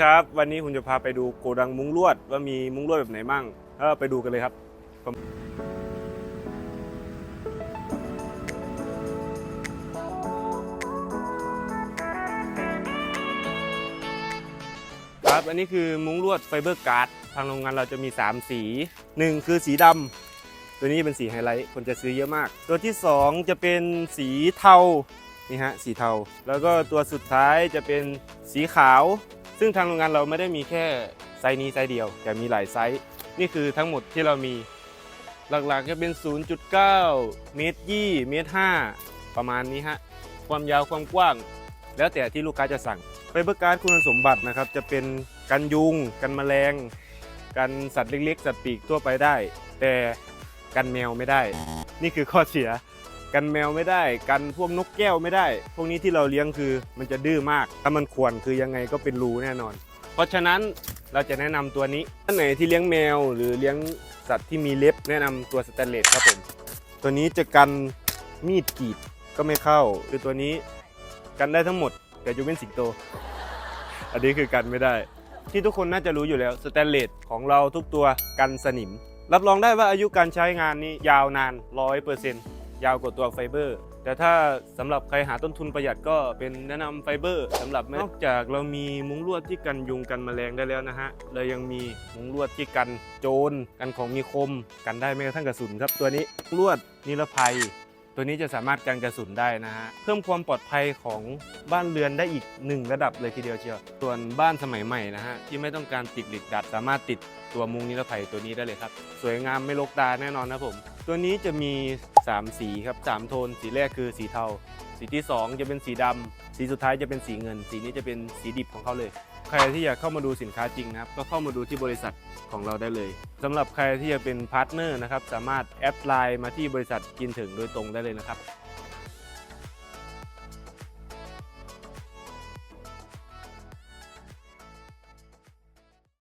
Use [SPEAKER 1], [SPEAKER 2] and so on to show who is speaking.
[SPEAKER 1] ครับ วันนี้ผมจะพาไปดูโกดังมุ้งลวดว่ามีมุ้งลวดแบบไหนมั่งเออไปดูกันเลยครับครับอันนี้คือมุ้งลวดไฟเบอร์การ์ดทางโรงงานเราจะมี 3 สี 1 คือสีดำตัวนี้เป็นสีไฮไลท์คนจะซื้อเยอะมาก ตัวที่ 2 จะเป็นสีเทานี่ฮะสีเทา แล้วก็ตัวสุดท้ายจะเป็นสีขาว ซึ่งทางโรงงานเราไม่ได้มีแค่ไซส์นี้ไซส์เดียว แต่มีหลายไซส์ นี่คือทั้งหมดที่เรามีหลักๆจะเป็น 0.9 เมตรยี่เมตรห้าประมาณนี้ฮะ ความยาวความกว้าง แล้วแต่ที่ลูกค้าจะสั่งไฟเบอร์การ์ดคุณสมบัตินะครับ จะเป็นกันยุง กันแมลง กันสัตว์เล็กๆ สัตว์ปีกทั่วไปได้ แต่กันแมวไม่ได้ นี่คือข้อเสีย กันแมวไม่ได้ กันพวกนกแก้วไม่ได้ พวกนี้ที่เราเลี้ยงคือมันจะดื้อมาก ถ้ามันควรคือยังไงก็เป็นรูแน่นอน เพราะฉะนั้นเราจะแนะนำตัวนี้ท่านไหนที่เลี้ยงแมว หรือเลี้ยงสัตว์ที่มีเล็บแนะนำตัวสแตนเลสครับผม ตัวนี้จะกันมีดกรีดก็ไม่เข้า คือตัวนี้กันได้ทั้งหมดแต่จะเป็นสิงโต อันนี้คือกันไม่ได้ ที่ทุกคนน่าจะรู้อยู่แล้วสแตนเลสของเราทุกตัวกันสนิม รับรองได้ว่าอายุการใช้งานนี้ยาวนาน100%ยาวกว่าตัวไฟเบอร์ แต่ถ้าสำหรับใครหาต้นทุนประหยัดก็เป็นแนะนำไฟเบอร์สำหรับนอกจากเรามีมุ้งลวดที่กันยุงกันแมลงได้แล้วนะฮะเรายังมีมุ้งลวดที่กันโจรกันของมีคม กันได้แม้กระทั่งกระสุนครับตัวนี้มุ้งลวดนิรภัย ตัวนี้จะสามารถกันกระสุนได้นะฮะเพิ่มความปลอดภัยของบ้านเรือนได้อีกหนึ่งระดับเลยทีเดียวเชียวส่วนบ้านสมัยใหม่นะฮะที่ไม่ต้องการติดเหล็กดัดสามารถติดตัวมุงนิรภัยตัวนี้ได้เลยครับ สวยงามไม่ลกตาแน่นอนนะผม ตัวนี้จะมี 3 สีครับ 3 โทน สีแรกคือสีเทา สีที่ 2 จะเป็นสีดำสีสุดท้ายจะเป็นสีเงิน สีนี้จะเป็นสีดิบของเขาเลย ใครที่อยากเข้ามาดูสินค้าจริงนะครับ ก็เข้ามาดูที่บริษัทของเราได้เลยสำหรับใครที่จะเป็นพาร์ทเนอร์นะครับ สามารถแอดไลน์มาที่บริษัทกินถึงโดยตรงได้เลยนะครับ